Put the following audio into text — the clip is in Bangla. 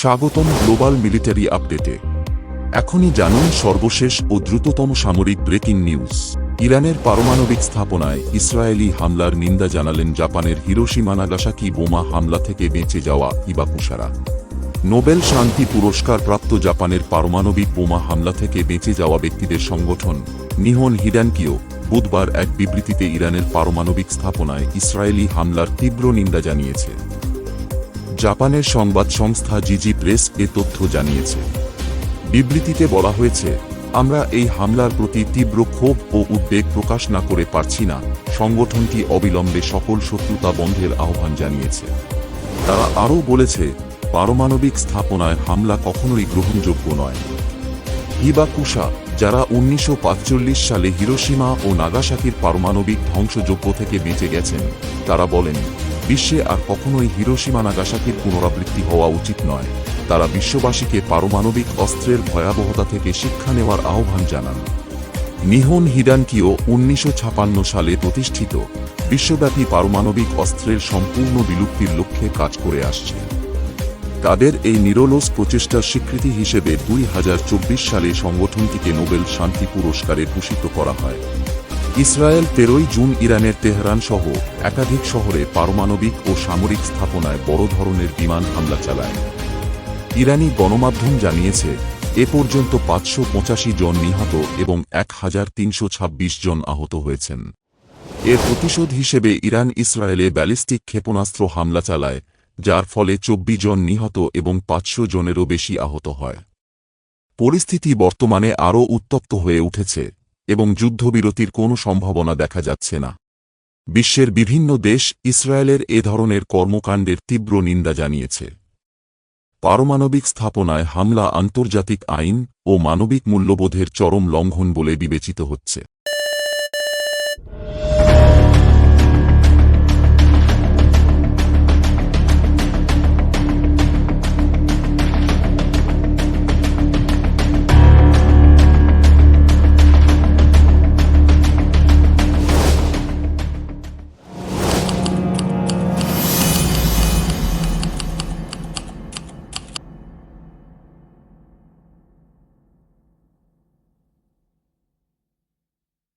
স্বাগতম গ্লোবাল মিলিটারি আপডেটে। এখনই জানুন সর্বশেষ ও দ্রুততম সামরিক ব্রেকিং নিউজ। ইরানের পারমাণবিক স্থাপনায় ইসরায়েলি হামলার নিন্দা জানালেন জাপানের হিরোশিমা নাগাসাকি বোমা হামলা থেকে বেঁচে যাওয়া ইবাকুসারা। নোবেল শান্তি পুরস্কার প্রাপ্ত জাপানের পারমাণবিক বোমা হামলা থেকে বেঁচে যাওয়া ব্যক্তিদের সংগঠন নিহন হিডানকিও বুধবার এক বিবৃতিতে ইরানের পারমাণবিক স্থাপনায় ইসরায়েলি হামলার তীব্র নিন্দা জানিয়েছে। জাপানের সংবাদ সংস্থা জিজি প্রেস এ তথ্য জানিয়েছে। বিবৃতিতে বলা হয়েছে, আমরা এই হামলার প্রতি তীব্র ক্ষোভ ও উদ্বেগ প্রকাশ না করে পারছি না, সংগঠনটি অবিলম্বে সকল শত্রুতা বন্ধের আহ্বান জানিয়েছে। তারা আরও বলেছে, পারমাণবিক স্থাপনায় হামলা কখনোই গ্রহণযোগ্য নয়। হিবাকুশা যারা উনিশশো সালে হিরোশিমা ও নাগাসাকির পারমাণবিক ধ্বংসযোগ্য থেকে বেঁচে গেছেন, তারা বলেন বিশ্বে আর কখনোই হিরোশিমা নাগাসাকির পুনরাবৃত্তি হওয়া উচিত নয়। তারা বিশ্ববাসীকে পারমাণবিক অস্ত্রের ভয়াবহতা থেকে শিক্ষা নেওয়ার আহ্বান জানান। নিহন হিডানকিও উনিশশো সালে প্রতিষ্ঠিত বিশ্বব্যাপী পারমাণবিক অস্ত্রের সম্পূর্ণ বিলুপ্তির লক্ষ্যে কাজ করে আসছে। তাদের এই নিরলস প্রচেষ্টার স্বীকৃতি হিসেবে দুই হাজার চব্বিশ সালে সংগঠনটিকে নোবেল শান্তি পুরস্কারে ভূষিত করা হয়। ইসরায়েল তেরোই জুন ইরানের তেহরান সহ একাধিক শহরে পারমাণবিক ও সামরিক স্থাপনায় বড় ধরনের বিমান হামলা চালায়। ইরানি গণমাধ্যম জানিয়েছে, এ পর্যন্ত পাঁচশো পঁচাশি জন নিহত এবং এক হাজার তিনশো ছাব্বিশ জন আহত হয়েছেন। এর প্রতিশোধ হিসেবে ইরান ইসরায়েলে ব্যালিস্টিক ক্ষেপণাস্ত্র হামলা চালায়, যার ফলে চব্বিশ জন নিহত এবং পাঁচশো জনেরও বেশি আহত হয়। পরিস্থিতি বর্তমানে আরও উত্তপ্ত হয়ে উঠেছে। এবং যুদ্ধবিরতির কোনো সম্ভাবনা দেখা যাচ্ছে না। বিশ্বের বিভিন্ন দেশ ইসরায়েলের এ ধরনের কর্মকাণ্ডের তীব্র নিন্দা জানিয়েছে। পারমাণবিক স্থাপনায় হামলা আন্তর্জাতিক আইন ও মানবিক মূল্যবোধের চরম লঙ্ঘন বলে বিবেচিত হচ্ছে।